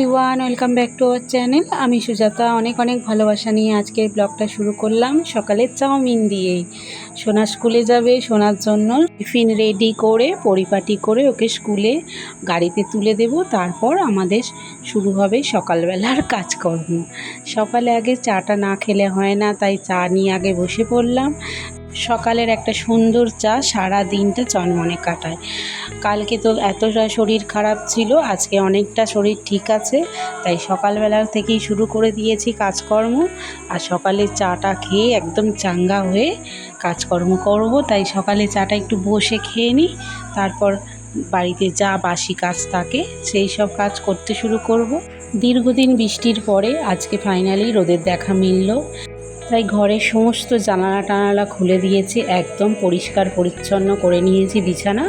Everyone welcome back to our channel আমি সুজাতা, অনেক অনেক ভালোবাসা নিয়ে আজকের ব্লগটা শুরু করলাম সকালে চাউমিন দিয়েই। সোনা স্কুলে যাবে, সোনার জন্য টিফিন রেডি করে, পরিপাটি করে ওকে স্কুলে গাড়িতে তুলে দেব। তারপর আমাদের শুরু হবে সকালবেলার কাজকর্ম। সকালে আগে চাটা না খেলে হয় না, তাই চা নিয়ে আগে বসে পড়লাম। সকালের একটা সুন্দর চা সারা দিনটা চনমনে কাটায়। কালকে তো এতটা শরীর খারাপ ছিল, আজকে অনেকটা শরীর ঠিক আছে, তাই সকালবেলা থেকেই শুরু করে দিয়েছি কাজকর্ম। আর সকালে চাটা খেয়ে একদম চাঙ্গা হয়ে কাজকর্ম করব, তাই সকালে চাটা একটু বসে খেয়ে নিই, তারপর বাড়িতে যা বাসি কাজ থাকে সেই সব কাজ করতে শুরু করব। দীর্ঘদিন বৃষ্টির পরে আজকে ফাইনালি রোদের দেখা মিলল। তাই ঘরের সমস্ত জানালা টানালা খুলে দিয়েছি, একদম পরিষ্কার পরিচ্ছন্ন করে নিয়েছি বিছানা।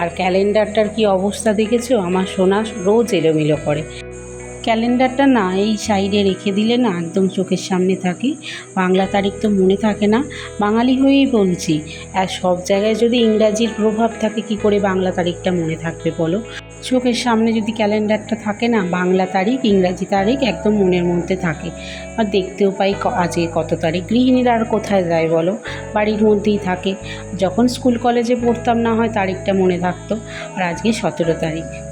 আর ক্যালেন্ডারটার কি অবস্থা দেখেছ? আমার সোনা রোজ এলোমেলো করে। ক্যালেন্ডারটা না এই সাইডে রেখে দিলে না একদম চোখের সামনে থাকে। বাংলা তারিখ তো মনে থাকে না। বাঙালি হয়েই বলছি, আর সব জায়গায় যদি ইংরাজির প্রভাব থাকে, কি করে বাংলা তারিখটা মনে থাকবে বলো? চোখের সামনে যদি ক্যালেন্ডারটা থাকে না, বাংলা তারিখ, ইংরাজি তারিখ একদম মনের মধ্যে থাকে। আর দেখতেও পাই আজকে কত তারিখ। গৃহিণীরা আর কোথায় যায় বলো? বাড়ির মধ্যেই থাকে। যখন স্কুল কলেজে পড়তাম না হয় তারিখটা মনে থাকতো। আর আজকে সতেরো তারিখ।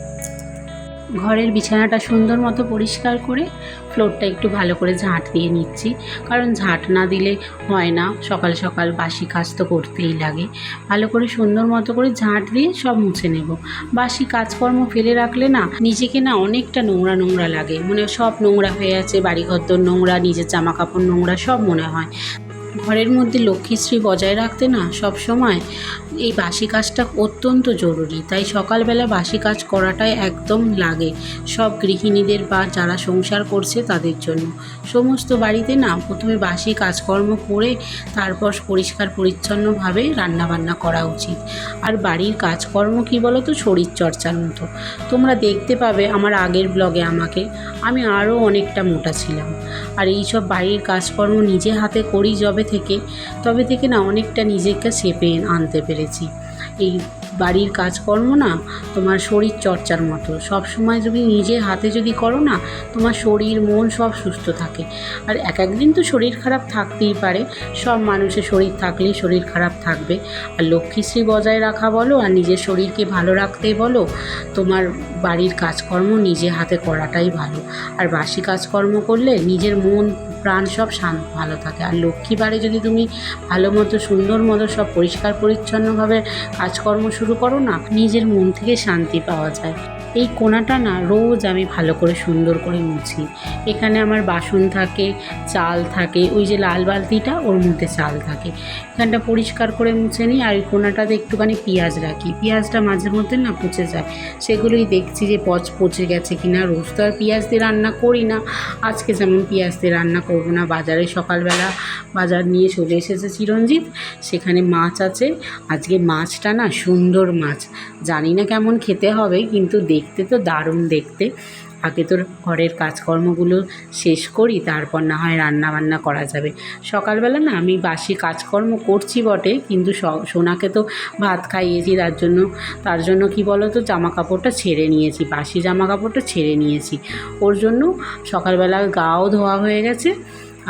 ঘরের বিছানাটা সুন্দর মতো পরিষ্কার করে ফ্লোরটা একটু ভালো করে ঝাঁট দিয়ে নিচ্ছি। কারণ ঝাঁট না দিলে হয় না, সকাল সকাল বাসি কাজ তো করতেই লাগে। ভালো করে সুন্দর মতো করে ঝাঁট দিয়ে সব মুছে নেব। বাসি কাজকর্ম ফেলে রাখলে না নিজেকে না অনেকটা নোংরা নোংরা লাগে। মনে সব নোংরা হয়ে আছে, বাড়িঘরদোর নোংরা, নিজের জামা কাপড় নোংরা, সব মনে হয়। ঘরের মধ্যে লক্ষ্মীশ্রী বজায় রাখতে না সব সময় এই বাসি কাজটা অত্যন্ত জরুরি, তাই সকালবেলা বাসি কাজ করাটাই একদম লাগে। সব গৃহিণীদের বা যারা সংসার করছে তাদের জন্য। সমস্ত বাড়িতে না প্রথমে বাসি কাজকর্ম করে তারপর পরিষ্কার পরিচ্ছন্নভাবে রান্নাবান্না করা উচিত। আর বাড়ির কাজকর্ম কী বলো তো শরীর চর্চার মতো। তোমরা দেখতে পাবে আমার আগের ব্লগে আমাকে, আমি আরও অনেকটা মোটা ছিলাম। আর এই সব বাড়ির কাজকর্ম নিজে হাতে করি যবে থেকে, তবে থেকে না অনেকটা নিজেকে চেপে আনতে পেরেছি। এই বাড়ির কাজকর্ম না, তোমার শরীর চর্চার মতো। সব সময় যদি নিজে হাতে যদি করো না, তোমার শরীর, মন সব সুস্থ থাকে। আর এক একদিন তো শরীর খারাপ থাকতেই পারে। সব মানুষের শরীর থাকলেই শরীর খারাপ থাকবে। আর লক্ষ্মীশ্রী বজায় রাখা বলো, আর নিজের শরীরকে ভালো রাখতে বলো, তোমার বাড়ির কাজকর্ম নিজে হাতে করাটাই ভালো। আর বাসি কাজকর্ম করলে নিজের মন, প্রাণ সব শান্ত ভালো থাকে। আর লক্ষ্মী লক্ষ্মীবারে যদি তুমি ভালো মতো, সুন্দর মতো, সব পরিষ্কার, পরিচ্ছন্নভাবে কাজকর্ম শুরু করো না নিজের মন থেকে শান্তি পাওয়া যায়। এই কোনাটা না রোজ আমি ভালো করে সুন্দর করে মুছি। এখানে আমার বাসন থাকে, চাল থাকে, ওই যে লাল বালতিটা ওর মধ্যে চাল থাকে। এখানটা পরিষ্কার করে মুছে নিই আর ওই কোনাটাতে একটুখানি পেঁয়াজ রাখি। পেঁয়াজটা মাঝে মধ্যে না পচে যায়। সেগুলোই দেখছি যে পচ পচে গেছে কি না রোজ তো আর পেঁয়াজ দিয়ে রান্না করি না। আজকে যেমন পেঁয়াজ দিয়ে রান্না করব না। বাজারে সকালবেলা বাজার নিয়ে চলে এসেছে চিরঞ্জিত। সেখানে মাছ আছে। আজকে মাছটা না সুন্দর মাছ। জানি না কেমন খেতে হবে, কিন্তু দেখতে তো দারুণ দেখতে। আগে তোর ঘরের কাজকর্মগুলো শেষ করি, তারপর না হয় রান্না বান্না করা যাবে। সকালবেলা না আমি বাসি কাজকর্ম করছি বটে, কিন্তু সোনাকে তো ভাত খাইয়েছি, তার জন্য তার জন্য কি বলো তো জামা কাপড়টা ছেড়ে নিয়েছি, বাসি জামা কাপড়টা ছেড়ে নিয়েছি। ওর জন্য সকালবেলা গাও ধোয়া হয়ে গেছে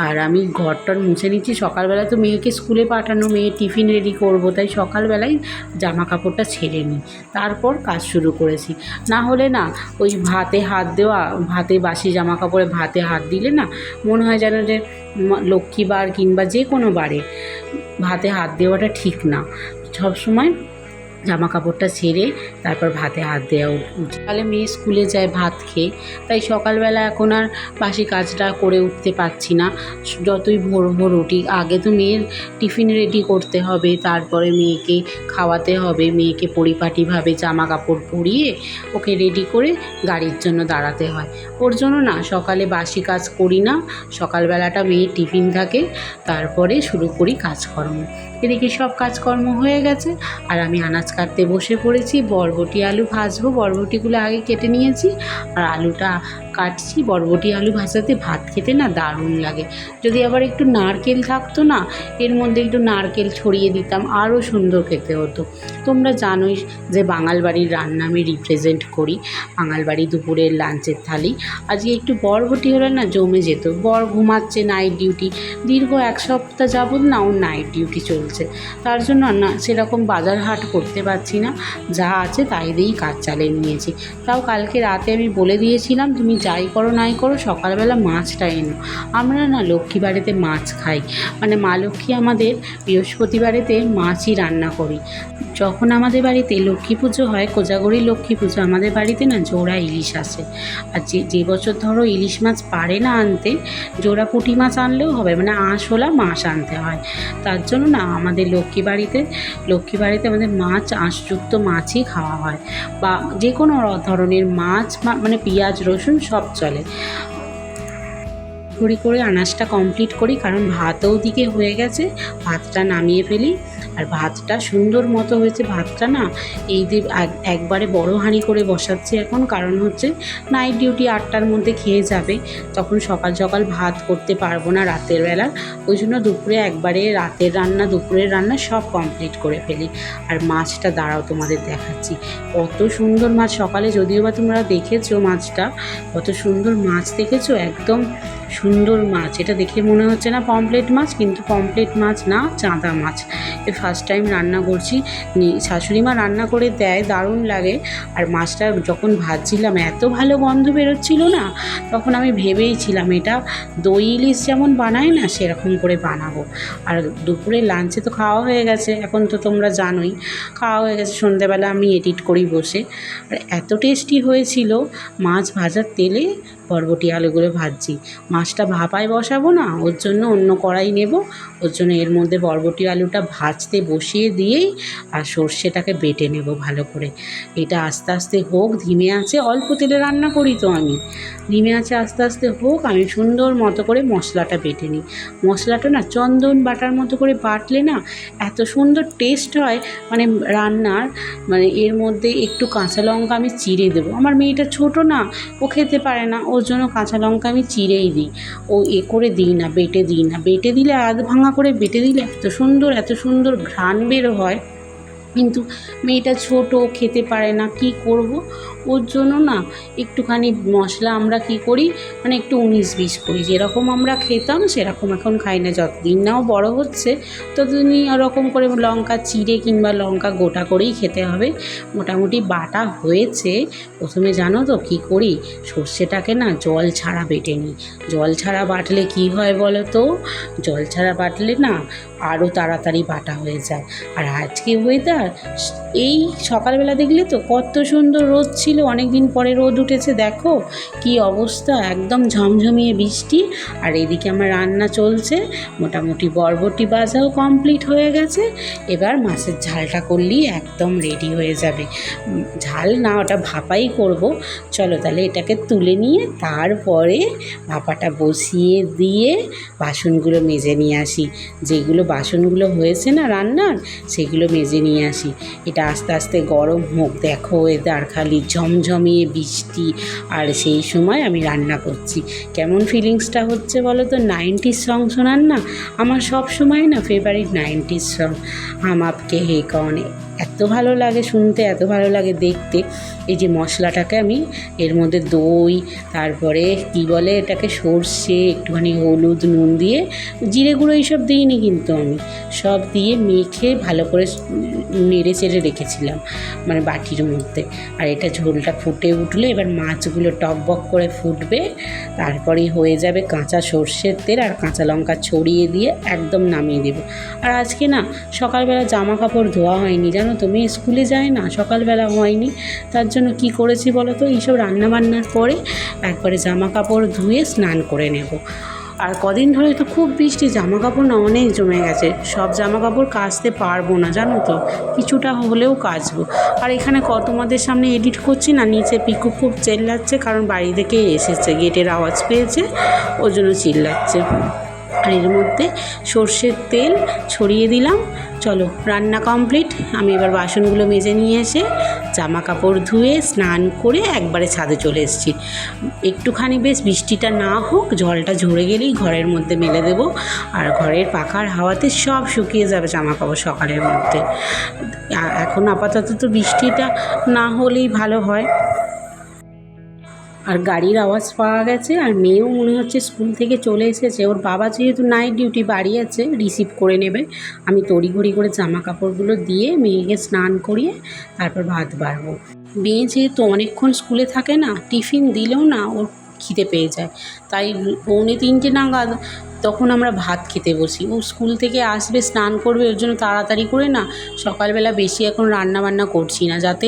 আর আমি ঘরটর মুছে নিচ্ছি। সকালবেলা তো মেয়েকে স্কুলে পাঠানো, মেয়ে টিফিন রেডি করব, তাই সকালবেলায় জামা কাপড়টা ছেড়ে নিই। তারপর কাজ শুরু করেছি। না হলে না, ওই ভাতে হাত দেওয়া, ভাতে বাসি জামা কাপড়ে ভাতে হাত দিলে না, মনে হয় যেন যে লক্ষ্মীবার কিংবা যে কোনো বারে ভাতে হাত দেওয়াটা ঠিক না। সবসময় জামা কাপড়টা ছেড়ে তারপর ভাতে হাত দেওয়া উ- উচিত তাহলে মেয়ে স্কুলে যায় ভাত খেয়ে, তাই সকালবেলা এখন আর বাসি কাজটা করে উঠতে পারছি না। যতই ভোর ভোর উঠি, আগে তো মেয়ের টিফিন রেডি করতে হবে, তারপরে মেয়েকে খাওয়াতে হবে, মেয়েকে পরিপাটিভাবে জামা কাপড় পরিয়ে ওকে রেডি করে গাড়ির জন্য দাঁড়াতে হয়। ওর জন্য না, সকালে বাসি কাজ করি না, সকালবেলাটা মেয়ের টিফিন থাকে, তারপরে শুরু করি কাজকর্ম। এদিকে সব কাজকর্ম হয়ে গেছে। আর আমি আনাজ কাটতে বসে পড়েছি। বরবটি আলু ভাজবো। বরবটিগুলো আগে কেটে নিয়েছি। আর আলুটা কাটছি, বরবটি আলু ভাজাতে ভাত খেতে না দারুণ লাগে। যদি আবার একটু নারকেল থাকতো না, এর মধ্যে একটু নারকেল ছড়িয়ে দিতাম, আরও সুন্দর খেতে হতো। তোমরা জানোই যে বাঙাল বাড়ির রান্না আমি রিপ্রেজেন্ট করি বাঙাল বাড়ি দুপুরের লাঞ্চের থালি। আজকে একটু বরবটি হলে না জমে যেত, বর ঘুমাচ্ছে নাইট ডিউটি দীর্ঘ এক সপ্তাহ যাবৎ না ওর নাইট ডিউটি চলছে। তার জন্য না সেরকম বাজার হাট করতে পারছি না, যা আছে তাই দিয়েই কাজ চালিয়ে নিয়েছি। তাও কালকে রাতে আমি বলে দিয়েছিলাম, তুমি যাই করো নাই করো, সকালবেলা মাছটা এনো। আমরা না লক্ষ্মী বাড়িতে মাছ খাই। মানে মা লক্ষ্মী আমাদের বৃহস্পতিবারেতে মাছই রান্না করি। যখন আমাদের বাড়িতে লক্ষ্মী পুজো হয়, কোজাগরি লক্ষ্মী পুজো, আমাদের বাড়িতে না জোড়া ইলিশ আসে। আর যে যে বছর ধরো ইলিশ মাছ পারে না আনতে, জোড়া পুঁটি মাছ আনলেও হবে মানে আঁশওয়ালা মাছ আনতে হয়। তার জন্য না আমাদের লক্ষ্মী বাড়িতে লক্ষ্মী বাড়িতে আমাদের মাছ, আঁশযুক্ত মাছই খাওয়া হয়। বা যে কোনো ধরনের মাছ মানে পেঁয়াজ, রসুন সব চলে। করি করে আনাজটা কমপ্লিট করি, কারণ ভাতও দিকে হয়ে গেছে, ভাতটা নামিয়ে ফেলি। আর ভাতটা সুন্দর মতো হয়েছে, ভাতটা না এই যে একবারে বড় হাঁড়ি করে বসাচ্ছি এখন, কারণ হচ্ছে নাইট ডিউটি আটটার মধ্যে খেয়ে যাবে, তখন সকাল সকাল ভাত করতে পারব না রাতের বেলা। ওই জন্য দুপুরে একবারে রাতের রান্না, দুপুরের রান্না সব কমপ্লিট করে ফেলি। আর মাছটা দাঁড়াও তোমাদের দেখাচ্ছি, কত সুন্দর মাছ সকালে, যদিও বা তোমরা দেখেছ মাছটা, কত সুন্দর মাছ দেখেছ, একদম সুন্দর মাছ। এটা দেখে মনে হচ্ছে না পমপ্লেট মাছ, কিন্তু পমপ্লেট মাছ না, চাঁদা মাছ। এ ফার্স্ট টাইম রান্না করছি। শাশুড়ি মা রান্না করে দেয়, দারুণ লাগে। আর মাছটা যখন ভাজছিলাম, এত ভালো গন্ধ বেরোচ্ছিল না, তখন আমি ভেবেইছিলাম এটা দই ইলিশ যেমন বানায় না, সেরকম করে বানাবো। আর দুপুরে লাঞ্চে তো খাওয়া হয়ে গেছে, এখন তো তোমরা জানোই। খাওয়া হয়ে গেছে, সন্ধেবেলা আমি এডিট করি বসে। আর এত টেস্টি হয়েছিল মাছ ভাজার তেলে বরবটি আলুগুলো ভাজছি। মাছটা ভাপায় বসাবো না, ওর জন্য অন্য কড়াই নেব। ওর জন্য এর মধ্যে বরবটি আলুটা ভাজতে বসিয়ে দিয়েই আর সর্ষেটাকে বেটে নেব ভালো করে। এটা আস্তে আস্তে হোক, ধিমে আছে, অল্প তেলে রান্না করি তো আমি। ধিমে আছে, আস্তে আস্তে হোক, আমি সুন্দর মতো করে মশলাটা বেটে নিই। মশলাটা না চন্দন বাটার মতো করে বাটলে না এত সুন্দর টেস্ট হয় মানে রান্নার মানে এর মধ্যে একটু কাঁচা লঙ্কা আমি চিড়ে দেবো। আমার মেয়েটা ছোট না, ও খেতে পারে না ওর জন্য কাঁচা লঙ্কা আমি চিরেই দিই। ও এ করে দিই না, বেটে দিই না। বেটে দিলে আধ ভাঙা করে বেটে দিলে এত সুন্দর এত সুন্দর ঘ্রাণ বের হয়। কিন্তু মেয়েটা ছোট, খেতে পারে না, কি করব? ওর জন্য না একটুখানি মশলা আমরা কি করি? মানে একটু উনিশ বিশ করি। যেরকম আমরা খেতাম, সেরকম এখন খাই না। যতদিন নাও বড় হচ্ছে, ততদিনই ওরকম করে লঙ্কা চিড়ে কিংবা লঙ্কা গোটা করেই খেতে হবে। মোটামুটি বাটা হয়েছে। প্রথমে জানো তো কি করি? সর্ষেটাকে না জল ছাড়া বেটে নিই। জল ছাড়া বাটলে কি হয় বলো তো? জল ছাড়া বাটলে না আরও তাড়াতাড়ি বাটা হয়ে যায়। আর আজকে ওয়েদার yeah. এই সকালবেলা দেখলে তো কত সুন্দর রোদ ছিল অনেক দিন পরে রোদ উঠেছে, দেখো কি অবস্থা, একদম ঝমঝমিয়ে বৃষ্টি, আর এদিকে আমার রান্না চলছে, মোটামুটি বরবটি বাজাও কমপ্লিট হয়ে গেছে, এবার মাছের ঝালটা করলেই একদম রেডি হয়ে যাবে। ঝাল না, ওটা ভাপাই করব, চলো তাহলে এটাকে তুলে নিয়ে তারপরে ভাপাটা বসিয়ে দিয়ে বাসনগুলো মেজে নিয়ে আসি, যেগুলো বাসনগুলো হয়েছে না রান্নার, সেগুলো মেজে নিয়ে আসি, এটা আস্তে আস্তে গরম হোক, দেখো এদার খালি ঝমঝমিয়ে বৃষ্টি। আর সেই সময় আমি রান্না করছি। কেমন ফিলিংসটা হচ্ছে বলো তো? নাইনটিস সং শোনান না? আমার সব সময় না ফেভারিট নাইনটিস সং হাম আপকে হে কনে? এত ভালো লাগে শুনতে, এত ভালো লাগে দেখতে। এই যে মশলাটাকে আমি এর মধ্যে দই, তারপরে কি বলে এটাকে সর্ষে, একটুখানি হলুদ, নুন দিয়ে জিরে গুঁড়ো এইসব দিইনি কিন্তু আমি। সব দিয়ে মেখে ভালো করে নেড়ে চেড়ে রেখেছিলাম মানে বাটির মধ্যে। আর এটা ঝোলটা ফুটে উঠলে এবার মাছগুলো টকবক করে ফুটবে, তারপরেই হয়ে যাবে কাঁচা সর্ষের তেল আর কাঁচা লঙ্কা ছড়িয়ে দিয়ে একদম নামিয়ে দেবো। আর আজকে না, সকালবেলা জামা কাপড় ধোয়া হয়নি, জানো তো মেয়ে স্কুলে যায় না, সকালবেলা হয়নি। তার জন্য কি করেছি বলো তো? এইসব রান্নাবান্নার পরে একবারে জামা কাপড় ধুয়ে স্নান করে নেব। আর কদিন ধরে তো খুব বৃষ্টি জামা কাপড় না অনেক জমে গেছে। সব জামা কাপড় কাচতে পারব না, জানো তো? কিছুটা হলেও কাচবো। আর এখানে তোমাদের সামনে এডিট করছি না, নিচে পিকু খুব চেল্লাচ্ছে, কারণ বাড়ি থেকে এসেছে? গেটের আওয়াজ পেয়েছে, ওর জন্য চিল্লাচ্ছে। আর এর মধ্যে সর্ষের তেল ছড়িয়ে দিলাম। চলো, রান্না কমপ্লিট আমি এবার বাসনগুলো মেজে নিয়ে এসে জামা কাপড় ধুয়ে স্নান করে একবারে ছাদে চলে এসেছি। একটুখানি বেশ বৃষ্টিটা না হোক, জলটা ঝরে গেলেই ঘরের মধ্যে মেলে দেবো। আর ঘরের পাখার হাওয়াতে সব শুকিয়ে যাবে জামা কাপড় সকালের মধ্যে। এখন আপাতত তো বৃষ্টিটা না হলেই ভালো হয়। আর গাড়ির আওয়াজ পাওয়া গেছে, আর মেয়েও মনে হচ্ছে স্কুল থেকে চলে এসেছে। ওর বাবা যেহেতু নাইট ডিউটি বাড়ি আছে রিসিভ করে নেবে। আমি তড়িঘড়ি করে জামা কাপড়গুলো দিয়ে মেয়েকে স্নান করিয়ে তারপর ভাত বাড়বো। মেয়ে যেহেতু অনেকক্ষণ স্কুলে থাকে না, টিফিন দিলেও না ওর খিদে পেয়ে যায়। তাই পৌনে তিনটে নাগাদ তখন আমরা ভাত খেতে বসি। ও স্কুল থেকে আসবে, স্নান করবে, ওর জন্য তাড়াতাড়ি করে না সকালবেলা বেশি এখন রান্না বান্না করছি না। যাতে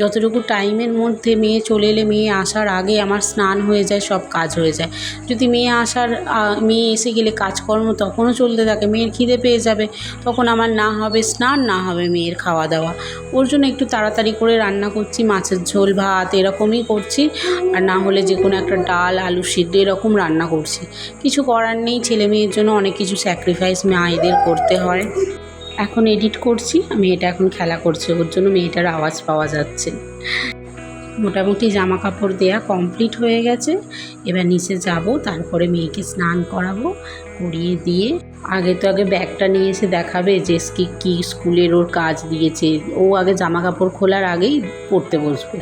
যতটুকু টাইমের মধ্যে মেয়ে চলে এলে, মেয়ে আসার আগে আমার স্নান হয়ে যায়, সব কাজ হয়ে যায়। যদি মেয়ে আসার মেয়ে এসে গেলে কাজকর্ম তখনও চলতে থাকে, মেয়ের খিদে পেয়ে যাবে। তখন আমার না হবে স্নান, না হবে মেয়ের খাওয়া দাওয়া ওর জন্য একটু তাড়াতাড়ি করে রান্না করছি, মাছের ঝোল, ভাত, এরকমই করছি। আর না হলে যে কোনো একটা ডাল, আলু সিদ্ধ, এরকম রান্না করছি। কিছু করার নেই ছেলে মেয়ের জন্য অনেক কিছু স্যাক্রিফাইস মায়েদের করতে হয়। এখন এডিট করছি, মেয়েটা এখন খেলা করছে, ওর জন্য মেয়েটার আওয়াজ পাওয়া যাচ্ছে। মোটামুটি জামা কাপড় দেয়া কমপ্লিট হয়ে গেছে, এবার নিচে যাব, তারপরে মেয়েকে স্নান করাবো, করিয়ে দিয়ে আগে তো আগে ব্যাগটা নিয়ে এসে দেখাবে যে কি কী স্কুলের ওর কাজ দিয়েছে। ও আগে জামা কাপড় খোলার আগেই পড়তে বসবে।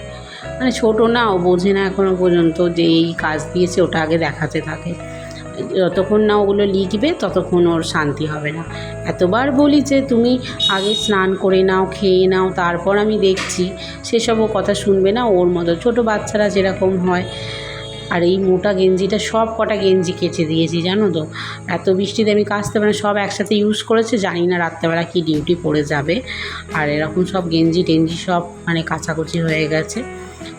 মানে ছোটো না, ও বোঝে না এখনও পর্যন্ত যে এই কাজ দিয়েছে, ওটা আগে দেখাতে থাকে। যতক্ষণ না ওগুলো লিখবে, ততক্ষণ ওর শান্তি হবে না। এতবার বলি যে, তুমি আগে স্নান করে নাও, খেয়ে নাও, তারপর আমি দেখছি। সেসব ও কথা শুনবে না ওর মতো। ছোট বাচ্চারা যেরকম হয়। আর এই মোটা গেঞ্জিটা, সব কটা গেঞ্জি কেচে দিয়েছি, জানো তো? এত বৃষ্টিতে আমি কাচতে পারি সব একসাথে ইউজ করেছে, জানি না রাত্রেবেলা কি ডিউটি পড়ে যাবে। আর এরকম সব গেঞ্জি টেঞ্জি সব মানে কাচাকুচি হয়ে গেছে।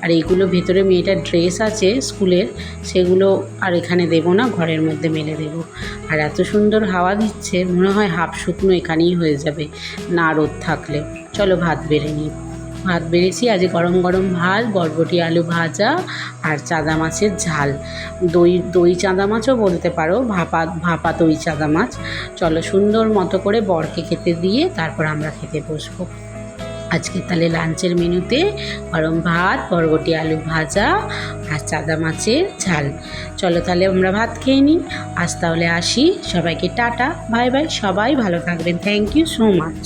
আর এইগুলো ভেতরে মেয়েটার ড্রেস আছে স্কুলের, সেগুলো আর এখানে দেবো না, ঘরের মধ্যে মেলে দেবো। আর এত সুন্দর হাওয়া দিচ্ছে, মনে হয় হাফ শুকনো এখানেই হয়ে যাবে, না রোদ থাকলে। চলো ভাত বেড়ে নিই। ভাত বেড়েছি, আজ গরম গরম ভাত, বরবটি আলু ভাজা আর চাদা মাছের ঝাল। দই দই চাঁদা মাছও বলতে পারো, ভাপা ভাপা দই চাঁদা মাছ। চলো সুন্দর মতো করে বরকে খেতে দিয়ে তারপর আমরা খেতে বসবো। আজকে তাহলে লাঞ্চের মেনুতে গরম ভাত, বরবটি, আলু ভাজা আর চাদা মাছের ঝাল। চলো তাহলে আমরা ভাত খেয়ে নিই। আজ তাহলে আসি। সবাইকে টাটা। Bye bye. সবাই ভালো থাকবেন। Thank you so much